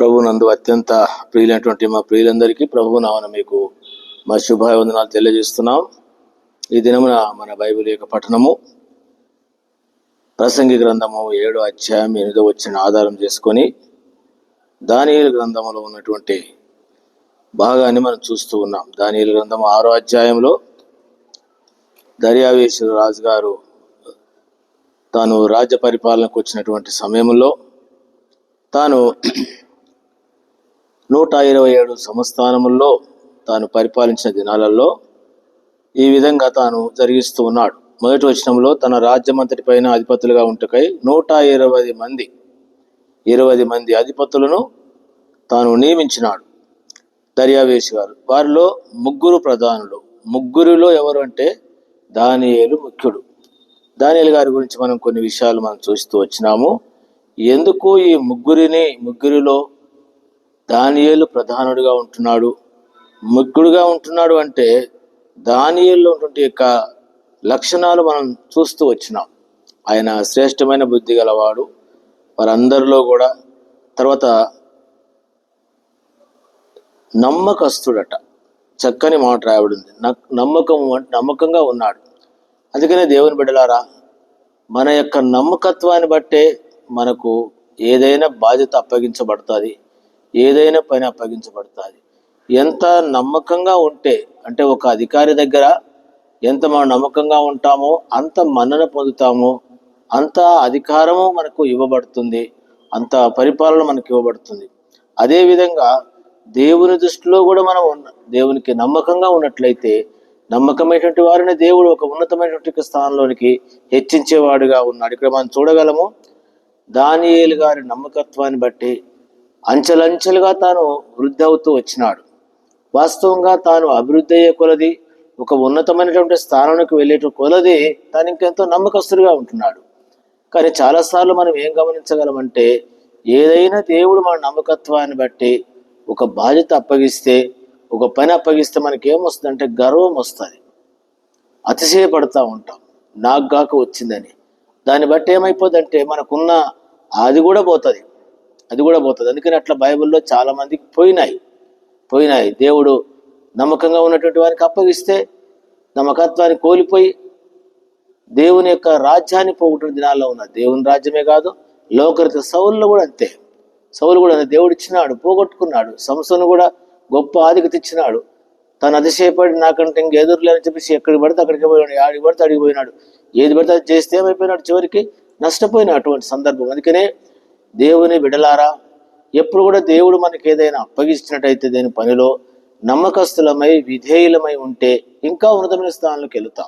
ప్రభు నందు అత్యంత ప్రియులైనటువంటి మా ప్రియులందరికీ ప్రభు నామన మీకు మా శుభాభివందనాలు తెలియజేస్తున్నాం. ఈ దినమున మన బైబిల్ యొక్క పఠనము ప్రసంగి గ్రంథము ఏడో అధ్యాయం ఎనిమిదో వచ్చిన ఆధారం చేసుకొని దానియేలు గ్రంథములో ఉన్నటువంటి భాగాన్ని మనం చూస్తూ ఉన్నాం. దానియేలు గ్రంథం ఆరో అధ్యాయంలో దర్యావేశ్వర రాజు గారు తాను రాజ్య పరిపాలనకు వచ్చినటువంటి సమయంలో తాను నూట ఇరవై ఏడు సంస్థానముల్లో తాను పరిపాలించిన దినాలలో ఈ విధంగా తాను జరిగిస్తూ ఉన్నాడు. మొదటి వచనంలో తన రాజ్యమంతటి పైన అధిపతులుగా ఉంటకై నూట ఇరవై మంది ఇరవై మంది అధిపతులను తాను నియమించినాడు. దర్యావేశ్ గారు వారిలో ముగ్గురు ప్రధానులు ముగ్గురిలో ఎవరు అంటే దానియేలు ముఖ్యుడు. దానియేలు గారి గురించి మనం కొన్ని విషయాలు మనం చూస్తూ వచ్చినాము. ఎందుకు ఈ ముగ్గురిని ముగ్గురిలో దానియేలు ప్రధానుడిగా ఉంటున్నాడు. ముగ్గుడుగా ఉంటున్నాడు అంటే దానియేల్లో ఉన్నటువంటి యొక్క లక్షణాలు మనం చూస్తూ వచ్చినాం. ఆయన శ్రేష్టమైన బుద్ధి గలవాడు. వారందరిలో కూడా తర్వాత నమ్మకస్తుడట. చక్కని మాట రాయబడింది. నక్- నమ్మకం నమ్మకంగా ఉన్నాడు. అందుకనే దేవుని బిడ్డలారా మన యొక్క నమ్మకత్వాన్ని బట్టే మనకు ఏదైనా బాధ్యత అప్పగించబడుతుంది. ఏదైనా పని అప్పగించబడుతుంది. ఎంత నమ్మకంగా ఉంటే అంటే ఒక అధికారి దగ్గర ఎంత మనం నమ్మకంగా ఉంటామో అంత మన్నన పొందుతామో అంత అధికారము మనకు ఇవ్వబడుతుంది అంత పరిపాలన మనకు ఇవ్వబడుతుంది. అదేవిధంగా దేవుని దృష్టిలో కూడా మనం ఉన్న దేవునికి నమ్మకంగా ఉన్నట్లయితే నమ్మకమైనటువంటి వారిని దేవుడు ఒక ఉన్నతమైనటువంటి స్థానంలోనికి హెచ్చించేవాడుగా ఉన్నాడు. ఇక్కడ మనం చూడగలము దానియేలు గారి నమ్మకత్వాన్ని బట్టి అంచెలంచెలుగా తాను వృద్ధి అవుతూ వచ్చినాడు. వాస్తవంగా తాను అభివృద్ధి అయ్యే కొలది ఒక ఉన్నతమైనటువంటి స్థానానికి వెళ్ళేట కొలది తాను ఇంకెంతో నమ్మకస్తుడిగా ఉంటున్నాడు. కానీ చాలాసార్లు మనం ఏం గమనించగలమంటే ఏదైనా దేవుడు మన నమ్మకత్వాన్ని బట్టి ఒక బాధ్యత అప్పగిస్తే ఒక పని అప్పగిస్తే మనకి ఏమొస్తుందంటే గర్వం వస్తుంది. అతిశయపడతా ఉంటాం. నాకు గాక వచ్చిందని. దాన్ని బట్టి ఏమైపోతుందంటే మనకున్న అది కూడా పోతుంది. అది కూడా పోతుంది. అందుకని అట్లా బైబిల్లో చాలా మందికి పోయినాయి. పోయినాయి. దేవుడు నమ్మకంగా ఉన్నటువంటి వారికి అప్పగిస్తే నమ్మకత్వాన్ని కోల్పోయి దేవుని యొక్క రాజ్యాన్ని పోగొట్టిన దినాల్లో ఉన్నారు దేవుని రాజ్యమే కాదు లోకరిత సౌల్లో కూడా అంతే. సౌలు కూడా అంతే. దేవుడు ఇచ్చినాడు పోగొట్టుకున్నాడు. సంస్థను కూడా గొప్ప ఆధిక్యత ఇచ్చినాడు. తను అతిశయపడి నాకంటే ఇంక ఎదురులేని చెప్పేసి ఎక్కడికి పడితే అక్కడికి పోయినాడు ఆడికి పడితే అడిగిపోయినాడు ఏది పడితే అది చేస్తే ఏమైపోయినాడు చివరికి? నష్టపోయిన అటువంటి సందర్భం. అందుకనే దేవుని విడలారా ఎప్పుడు కూడా దేవుడు మనకి ఏదైనా అప్పగించినట్టయితే దేని పనిలో నమ్మకస్తులమై విధేయులమై ఉంటే ఇంకా ఉన్నతమైన స్థానంలోకి వెళుతాం.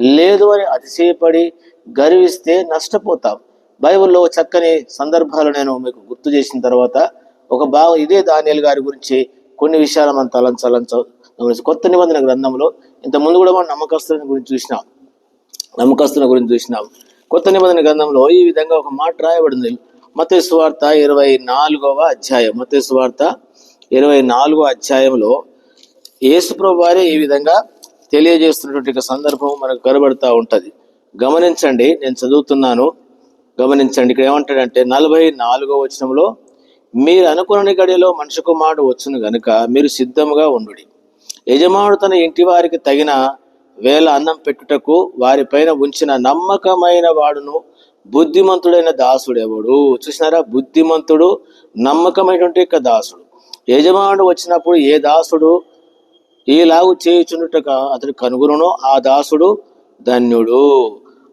లేదు అని అతిశయపడి గర్విస్తే నష్టపోతాం. బైబిల్లో చక్కని సందర్భాలు నేను మీకు గుర్తు చేసిన తర్వాత ఒక భాగం ఇదే దానియల్ గారి గురించి కొన్ని విషయాలు మనం తలంచాలంచ కొత్త నిబంధన గ్రంథంలో ఇంత ముందు కూడా మనం నమ్మకస్తుల గురించి చూసినాం. నమ్మకస్తుల గురించి చూసినాం. కొత్త నిబంధన గ్రంథంలో ఈ విధంగా ఒక మాట రాయబడింది. మతేశ్వార్త ఇరవై నాలుగవ అధ్యాయం. మతేశ్వార్త ఇరవై నాలుగో అధ్యాయంలో యేసుప్రభు వారే ఈ విధంగా తెలియజేస్తున్నటువంటి సందర్భం మనకు కనబడుతూ ఉంటుంది. గమనించండి నేను చదువుతున్నాను. గమనించండి ఇక్కడ ఏమంటాడంటే నలభై నాలుగో వచనంలో మీరు అనుకున్న గడిలో మనిషి కుమారుడు వచ్చును గనుక మీరు సిద్ధముగా ఉండుడి. యజమానుడు తన ఇంటి వారికి తగిన వేల అన్నం పెట్టుటకు వారిపైన ఉంచిన నమ్మకమైన వాడును బుద్ధిమంతుడైన దాసుడు ఎవడు? చూసినారా? బుద్ధిమంతుడు నమ్మకమైనటువంటి యొక్క దాసుడు. యజమానుడు వచ్చినప్పుడు ఏ దాసుడు ఈలాగు చేయుచున్నట్టుగా అతడు కనుగొనో ఆ దాసుడు ధన్యుడు.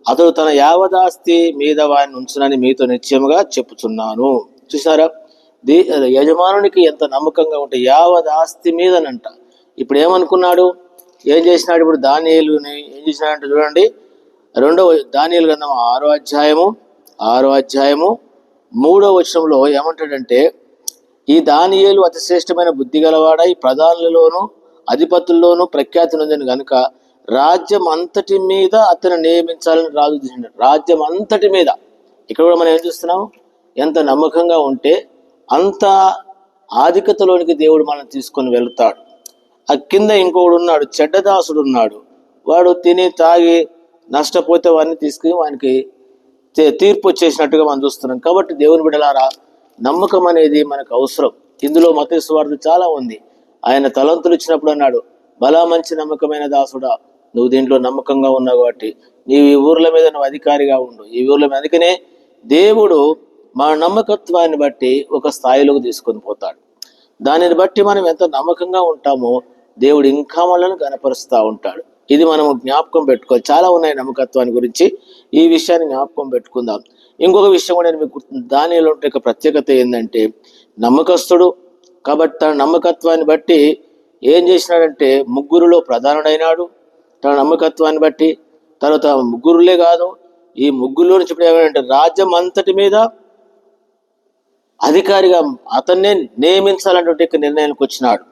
అతడు తన యావదాస్తి మీద వారిని ఉంచునని మీతో నిశ్చయముగా చెప్పుచున్నాను. చూసారా దీ యజమానునికి ఎంత నమ్మకంగా ఉంటే యావదాస్తి మీదనంట. ఇప్పుడు ఏమనుకున్నాడు ఏం చేసినాడు? ఇప్పుడు దానియలుని ఏం చేసినాడంటే చూడండి రెండవ దానియలు గ్రంథం ఆరో అధ్యాయము ఆరో అధ్యాయము మూడో వచనంలో ఏమంటాడంటే ఈ దానియేలు అతిశ్రేష్టమైన బుద్ధి గలవాడై ప్రధానులలోను అధిపతుల్లోనూ ప్రఖ్యాతి నొందిన గనుక రాజ్యం అంతటి మీద అతను నియమించాలని రాజు రాజ్యం అంతటి మీద. ఇక్కడ కూడా మనం ఏం చూస్తున్నాం? ఎంత నమ్మకంగా ఉంటే అంత ఆధిక్యతలోనికి దేవుడు మనం తీసుకొని వెళ్తాడు. ఆ కింద ఇంకొకడు ఉన్నాడు చెడ్డదాసుడు ఉన్నాడు వాడు తిని తాగి నష్టపోతే వారిని తీసుకుని వానికి తీ- తీర్పు వచ్చేసినట్టుగా మనం చూస్తున్నాం. కాబట్టి దేవుని బిడలారా నమ్మకం అనేది మనకు అవసరం. ఇందులో మత స్వార్థ చాలా ఉంది. ఆయన తలంతులు ఇచ్చినప్పుడు అన్నాడు బలా మంచి నమ్మకమైన దాసుడా నువ్వు దీంట్లో నమ్మకంగా ఉన్నావు కాబట్టి నీవు ఈ ఊర్ల మీద నువ్వు అధికారిగా ఉండు. ఈ ఊర్ల మీద అందుకనే దేవుడు మన నమ్మకత్వాన్ని బట్టి ఒక స్థాయిలోకి తీసుకొని పోతాడు. దానిని బట్టి మనం ఎంత నమ్మకంగా ఉంటామో దేవుడు ఇంకా మనల్ని గనపరుస్తూ ఉంటాడు. ఇది మనం జ్ఞాపకం పెట్టుకోవాలి చాలా ఉన్నాయి నమ్మకత్వాన్ని గురించి. ఈ విషయాన్ని జ్ఞాపకం పెట్టుకుందాం. ఇంకొక విషయం కూడా నేను మీకు దానిలో ఉంటే ఒక ప్రత్యేకత ఏంటంటే నమ్మకస్తుడు కాబట్టి తన నమ్మకత్వాన్ని బట్టి ఏం చేసినాడంటే ముగ్గురులో ప్రధానుడైనాడు. తన నమ్మకత్వాన్ని బట్టి తర్వాత ముగ్గురులే కాదు ఈ ముగ్గురులో నుంచి ఇప్పుడు ఏమంటే రాజ్యం అంతటి మీద అధికారిగా అతన్నే నియమించాలన్నటువంటి నిర్ణయానికి వచ్చినాడు.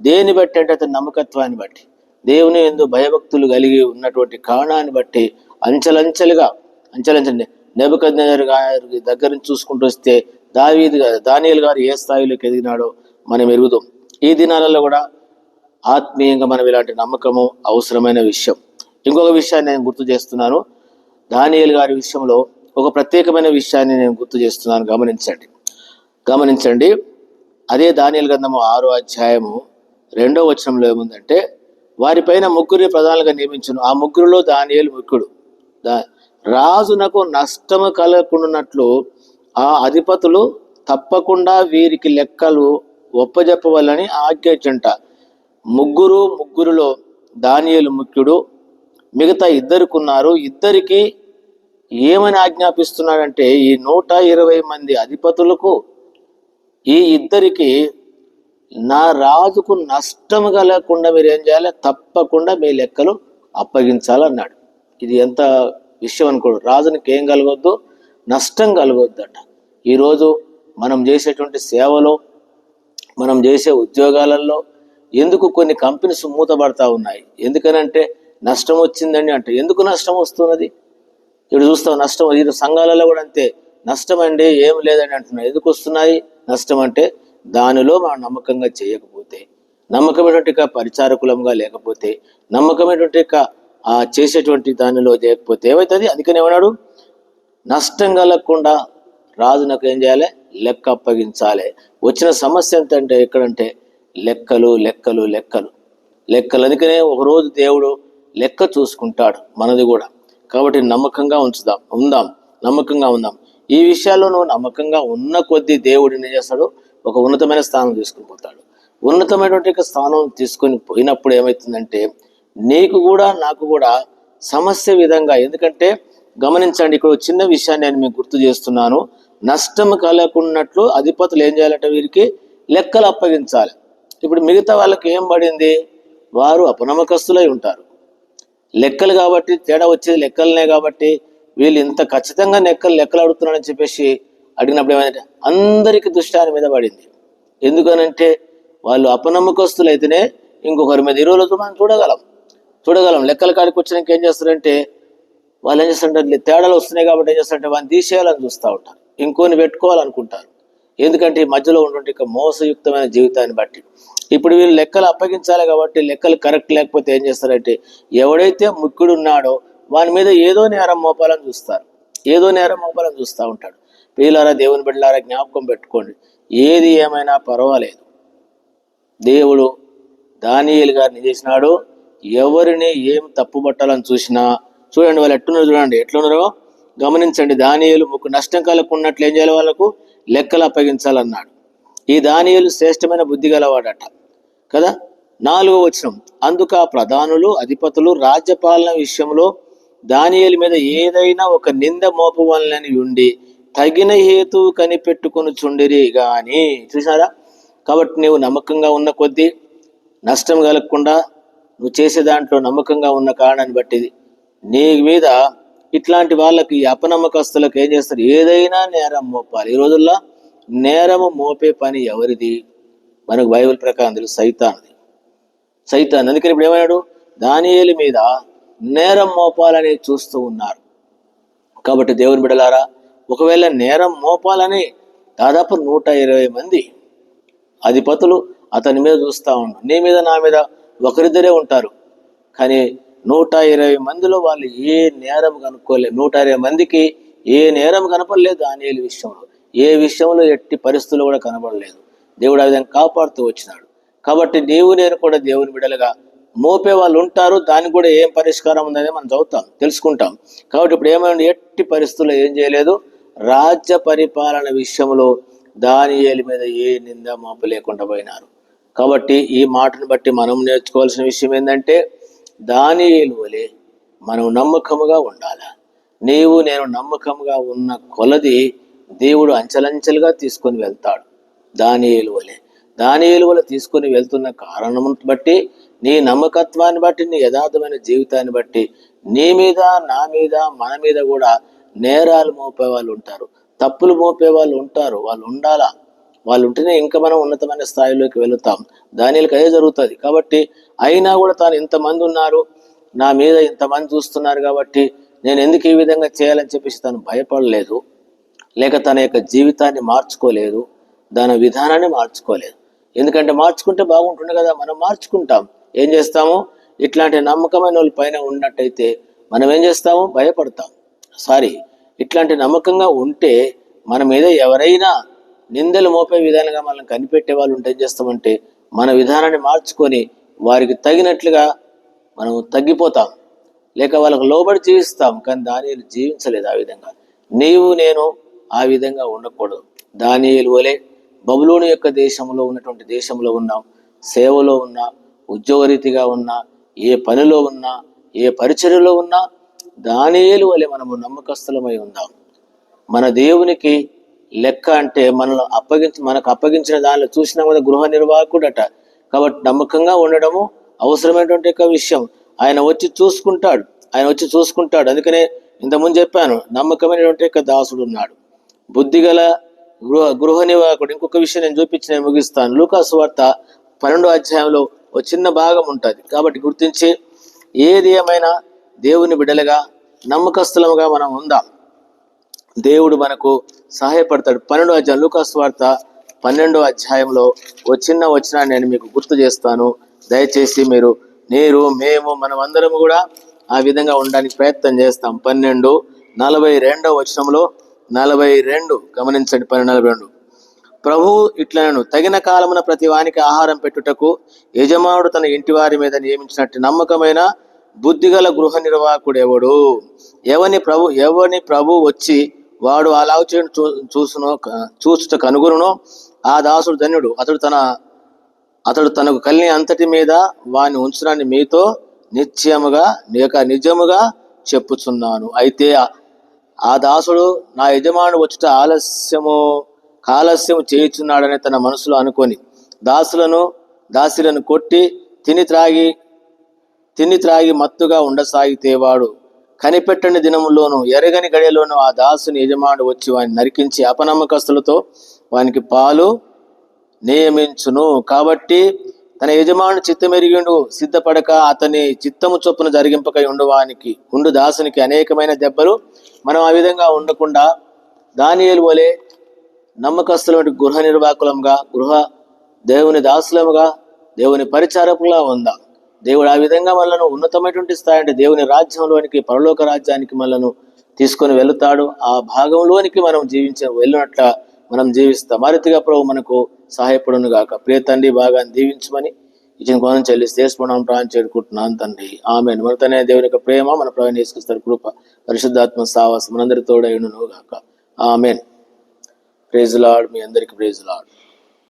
దేని బట్టి అంటే అతని నమ్మకత్వాన్ని బట్టి. దేవుని ఎందు భయభక్తులు కలిగి ఉన్నటువంటి కారణాన్ని బట్టి అంచెలంచెలుగా అంచెలంచండి నెబద్ గారి దగ్గర నుంచి చూసుకుంటూ వస్తే దావీది గారు దానియల్ గారు ఏ స్థాయిలోకి ఎదిగినాడో మనం ఎరుగుదాం. ఈ దినాలలో కూడా ఆత్మీయంగా మనం ఇలాంటి నమ్మకము అవసరమైన విషయం. ఇంకొక విషయాన్ని నేను గుర్తు చేస్తున్నాను. దానియల్ గారి విషయంలో ఒక ప్రత్యేకమైన విషయాన్ని నేను గుర్తు చేస్తున్నాను. గమనించండి. గమనించండి. అదే దానియల్ గ్రంథము ఆరో అధ్యాయము రెండో వచనంలో ఏముందంటే వారిపైన ముగ్గురిని ప్రధానంగా నియమించును. ఆ ముగ్గురులో దానియేలు ముఖ్యుడు. దా రాజునకు నష్టము కలగకుండానట్లు ఆ అధిపతులు తప్పకుండా వీరికి లెక్కలు ఒప్పజెప్పవాలని ఆజ్ఞించంట ముగ్గురు ముగ్గురులో దానియలు ముఖ్యుడు. మిగతా ఇద్దరుకున్నారు. ఇద్దరికి ఏమని ఆజ్ఞాపిస్తున్నాడంటే ఈ నూట ఇరవై మంది అధిపతులకు ఈ ఇద్దరికి నా రాజుకు నష్టం కలగకుండా మీరు ఏం చేయాలి? తప్పకుండా మీ లెక్కలు అప్పగించాలన్నాడు. ఇది ఎంత విషయం అనుకోడు. రాజునికి ఏం కలగొద్దు? నష్టం కలగొద్దంట. ఈరోజు మనం చేసేటువంటి సేవలో మనం చేసే ఉద్యోగాలలో ఎందుకు కొన్ని కంపెనీస్ మూతపడతా ఉన్నాయి? ఎందుకనంటే నష్టం వచ్చిందండి అంటే ఎందుకు నష్టం వస్తున్నది? ఇప్పుడు చూస్తాం నష్టం ఈ సంఘాలలో కూడా అంతే. నష్టం అండి ఏం లేదని అంటున్నారు ఎందుకు వస్తున్నాయి? నష్టం అంటే దానిలో మనం నమ్మకంగా చేయకపోతే నమ్మకమైనటువంటి పరిచారకులంగా లేకపోతే నమ్మకమైనటువంటి ఆ చేసేటువంటి దానిలో చేయకపోతే ఏమవుతుంది అందుకని ఏమన్నాడు? నష్టం కలగకుండా రాజు నాకు ఏం చేయాలి? లెక్క అప్పగించాలి. వచ్చిన సమస్య ఏంటంటే ఎక్కడంటే లెక్కలు లెక్కలు లెక్కలు. లెక్కలు అందుకనే ఒకరోజు దేవుడు లెక్క చూసుకుంటాడు మనది కూడా. కాబట్టి నమ్మకంగా ఉంచుదాం ఉందాం నమ్మకంగా ఉందాం. ఈ విషయాల్లో నువ్వు నమ్మకంగా ఉన్న కొద్దీ దేవుడు ఏం చేస్తాడు? ఒక ఉన్నతమైన స్థానం తీసుకుని పోతాడు. ఉన్నతమైనటువంటి స్థానం తీసుకొని పోయినప్పుడు ఏమవుతుందంటే నీకు కూడా నాకు కూడా సమస్య విధంగా ఎందుకంటే గమనించండి ఇక్కడ చిన్న విషయాన్ని నేను మీకు గుర్తు చేస్తున్నాను. నష్టం కలగకున్నట్లు అధిపతులు ఏం చేయాలంటే వీరికి లెక్కలు అప్పగించాలి. ఇప్పుడు మిగతా వాళ్ళకి ఏం పడింది? వారు అపనమ్మకస్తులై ఉంటారు. లెక్కలు కాబట్టి తేడా వచ్చేది లెక్కలనే కాబట్టి వీళ్ళు ఇంత ఖచ్చితంగా లెక్కలు లెక్కలు అడుగుతున్నారని చెప్పేసి అడిగినప్పుడు ఏమైందంటే అందరికి దృష్టి మీద పడింది. ఎందుకనంటే వాళ్ళు అపనమ్మకస్తులైతేనే ఇంకొకరి మీద ఈ రోజు మనం చూడగలం. చూడగలం. లెక్కల కాడికి వచ్చినాక ఏం చేస్తారంటే వాళ్ళు ఏం చేస్తారంటే తేడాలు వస్తున్నాయి కాబట్టి ఏం చేస్తారంటే వాళ్ళని తీసేయాలని చూస్తూ ఉంటారు. ఇంకోని పెట్టుకోవాలనుకుంటారు. ఎందుకంటే ఈ మధ్యలో ఉన్నటువంటి ఇక మోసయుక్తమైన జీవితాన్ని బట్టి. ఇప్పుడు వీళ్ళు లెక్కలు అప్పగించాలి కాబట్టి లెక్కలు కరెక్ట్ లేకపోతే ఏం చేస్తారంటే ఎవడైతే ముక్కుడు ఉన్నాడో వాని మీద ఏదో నేరం మోపాలని చూస్తారు. ఏదో నేరం మోపాలని చూస్తూ ఉంటాడు. ప్రియులారా దేవుని బిడ్డలారా జ్ఞాపకం పెట్టుకోండి. ఏది ఏమైనా పర్వాలేదు. దేవుడు దానియలు గారిని చేసినాడు. ఎవరిని ఏం తప్పు పట్టాలని చూసినా చూడండి వాళ్ళు ఎట్టున్నారు చూడండి. ఎట్లున్నారో? గమనించండి దానియలు ముక్కు నష్టం కలగకున్నట్లు ఏం చేయాలి వాళ్ళకు? లెక్కలు అప్పగించాలన్నాడు. ఈ దానియలు శ్రేష్టమైన బుద్ధి గలవాడట. కదా? నాలుగో వచనం. అందుకు ఆ ప్రధానులు అధిపతులు రాజ్యపాలన విషయంలో దానియలు మీద ఏదైనా ఒక నింద మోపవలనని ఉండి తగిన హేతు కనిపెట్టుకుని చుండిరి గాని చూసారా కాబట్టి నీవు నమ్మకంగా ఉన్న కొద్దీ నష్టం కలగకుండా నువ్వు చేసే దాంట్లో నమ్మకంగా ఉన్న కారణాన్ని బట్టిది నీ మీద ఇట్లాంటి వాళ్ళకి అపనమ్మకస్తులకు ఏం చేస్తారు? ఏదైనా నేరం మోపాలి. ఈ రోజుల్లో నేరము మోపే పని ఎవరిది? మనకు బైబిల్ ప్రకారం తెలుసు సైతాన్ది. సైతాన్ అందుకని ఇప్పుడు ఏమన్నాడు? దానియేలి మీద నేరం మోపాలని చూస్తూ ఉన్నారు. కాబట్టి దేవుని బిడలారా ఒకవేళ నేరం మోపాలని దాదాపు నూట ఇరవై మంది అధిపతులు అతని మీద చూస్తూ ఉండు. నీ మీద నా మీద ఒకరిద్దరే ఉంటారు. కానీ నూట ఇరవై మందిలో వాళ్ళు ఏ నేరం కనుక్కోలేదు నూట ఇరవై మందికి ఏ నేరం కనపడలేదు దానియలు విషయంలో ఏ విషయంలో ఎట్టి పరిస్థితులు కూడా కనబడలేదు దేవుడు ఆ విధంగా కాపాడుతూ వచ్చినాడు. కాబట్టి నీవు నేను కూడా దేవుని బిడలుగా మోపే వాళ్ళు ఉంటారు. దానికి కూడా ఏం పరిష్కారం ఉందనే మనం చదువుతాం తెలుసుకుంటాం. కాబట్టి ఇప్పుడు ఏమైనా ఎట్టి పరిస్థితుల్లో ఏం చేయలేదు? రాజ్య పరిపాలన విషయంలో దానియేలు మీద ఏ నింద మోపు లేకుండా పోయినారు. కాబట్టి ఈ మాటను బట్టి మనం నేర్చుకోవాల్సిన విషయం ఏంటంటే దానియేలు వలె మనం నమ్మకముగా ఉండాలి? నీవు నేను నమ్మకంగా ఉన్న కొలది దేవుడు అంచెలంచెలుగా తీసుకొని వెళ్తాడు దాని వలె. దాని వలె తీసుకొని వెళ్తున్న కారణం బట్టి నీ నమ్మకత్వాన్ని బట్టి నీ యథార్థమైన జీవితాన్ని బట్టి నీ మీద నా మీద మన మీద కూడా నేరాలు మోపే వాళ్ళు ఉంటారు. తప్పులు మోపే వాళ్ళు ఉంటారు. వాళ్ళు ఉండాలా? వాళ్ళు ఉంటేనే ఇంకా మనం ఉన్నతమైన స్థాయిలోకి వెళుతాం. దానిలకు అదే జరుగుతుంది. కాబట్టి అయినా కూడా తాను ఇంతమంది ఉన్నారు. నా మీద ఇంతమంది చూస్తున్నారు కాబట్టి నేను ఎందుకు ఈ విధంగా చేయాలని చెప్పేసి తను భయపడలేదు. లేక తన యొక్క జీవితాన్ని మార్చుకోలేదు. దాని విధానాన్ని మార్చుకోలేదు. ఎందుకంటే మార్చుకుంటే బాగుంటుంది కదా. మనం మార్చుకుంటాం. ఏం చేస్తాము? ఇట్లాంటి నమ్మకమైన వాళ్ళ పైన ఉన్నట్టయితే మనం ఏం చేస్తాము? భయపడతాం. సారీ ఇట్లాంటి నమ్మకంగా ఉంటే మన మీద ఎవరైనా నిందలు మోపే విధానంగా మనల్ని కనిపెట్టే వాళ్ళు ఉంటే ఏం చేస్తామంటే మన విధానాన్ని మార్చుకొని వారికి తగినట్లుగా మనం తగ్గిపోతాం. లేక వాళ్ళకు లోబడి జీవిస్తాం కానీ దానియలు జీవించలేదు ఆ విధంగా. నీవు నేను ఆ విధంగా ఉండకూడదు. దానియలు వలె బబులోని యొక్క దేశంలో ఉన్నటువంటి దేశంలో ఉన్నాం సేవలో ఉన్నా ఉద్యోగరీతిగా ఉన్నా ఏ పనిలో ఉన్నా ఏ పరిచర్యలో ఉన్నా దానియేలు వలె మనము నమ్మకస్తులమై ఉందాం మన దేవునికి లెక్క అంటే మనల్ని అప్పగించి మనకు అప్పగించిన దానిలో చూసినా కూడా గృహ నిర్వాహకుడట. కాబట్టి నమ్మకంగా ఉండడము అవసరమైనటువంటి యొక్క విషయం. ఆయన వచ్చి చూసుకుంటాడు. ఆయన వచ్చి చూసుకుంటాడు. అందుకనే ఇంతకుముందు చెప్పాను నమ్మకమైనటువంటి యొక్క దాసుడు ఉన్నాడు. బుద్ధిగల గృహ గృహ నివాహకుడు ఇంకొక విషయం నేను చూపించి నేను ముగిస్తాను. లూకాసు వార్త పన్నెండో అధ్యాయంలో ఒక చిన్న భాగం ఉంటుంది. కాబట్టి గుర్తించి ఏది ఏమైనా దేవుని బిడ్డలుగా నమ్మకస్తులముగా మనం ఉందాం? దేవుడు మనకు సహాయపడతాడు. పన్నెండో అధ్యాయం లూకాసు వార్త పన్నెండో అధ్యాయంలో వచ్చిన చిన్న వచనాన్ని నేను మీకు గుర్తు చేస్తాను. దయచేసి మీరు మీరు మేము మనం కూడా ఆ విధంగా ఉండడానికి ప్రయత్నం చేస్తాం. పన్నెండు నలభై రెండో వచనంలో నలభై రెండు గమనించండి పన్నెండు నలభై రెండు. ప్రభు ఇట్లను తగిన కాలమున ప్రతి వానికి ఆహారం పెట్టుటకు యజమానుడు తన ఇంటి వారి మీద నియమించినట్టు నమ్మకమైన బుద్ధిగల గృహ నిర్వాహకుడు ఎవడు ఎవని ప్రభు ఎవని ప్రభు వచ్చి వాడు అలా చూ చూసును చూచుట కనుగొనునో ఆ దాసుడు ధన్యుడు. అతడు తన అతడు తనకు కలిని అంతటి మీద వాని ఉంచడాన్ని మీతో నిత్యముగా లేక నిజముగా చెప్పుచున్నాను. అయితే ఆ- ఆ దాసుడు నా యజమాను వచ్చుట ఆలస్యము కాలస్యము చేయుచున్నాడని తన మనసులో అనుకొని దాసులను దాసులను కొట్టి తిని త్రాగి తిని త్రాగి మత్తుగా ఉండసాగితే వాడు కనిపెట్టని దినములోను ఎరగని గడియలోను ఆ దాసుని యజమానుడు వచ్చి వాని నరికించి అపనమ్మకస్తులతో వానికి పాలు నియమించును. కాబట్టి తన యజమాను చిత్తమెరిగిండు సిద్ధపడక అతని చిత్తము చొప్పున జరిగింపక ఉండు వానికి ఉండు దాసునికి అనేకమైన దెబ్బలు మనం ఆ విధంగా ఉండకుండా దానియలు వలె నమ్మకస్తులమైన గృహ నిర్వాహకులంగా గృహ దేవుని దాసులముగా దేవుని పరిచారకులా ఉందా. దేవుడు ఆ విధంగా మనలను ఉన్నతమైనటువంటి స్థాయి అంటే దేవుని రాజ్యంలోనికి పరలోక రాజ్యానికి మనలను తీసుకొని వెళుతాడు. ఆ భాగంలోనికి మనం జీవించ వెళ్ళినట్ల మనం జీవిస్తాం. మరితిగా ప్రభు మనకు సహాయపడును గాక. ప్రియ తండ్రి బాగా దీవించమని ఇచ్చిన కోణం చెల్లిస్తే దేశపడం ప్రాణం చేరుకుంటున్నాను తండ్రి. ఆమె మనతనే దేవుని యొక్క ప్రేమ మన ప్రయాణం తీసుకొస్తారు కృప పరిశుద్ధాత్మ సావాసం మనందరితోడైను గాక. ఆమెన్. ప్రేజ్లాడ్ మీ అందరికి ప్రేజ్లాడ్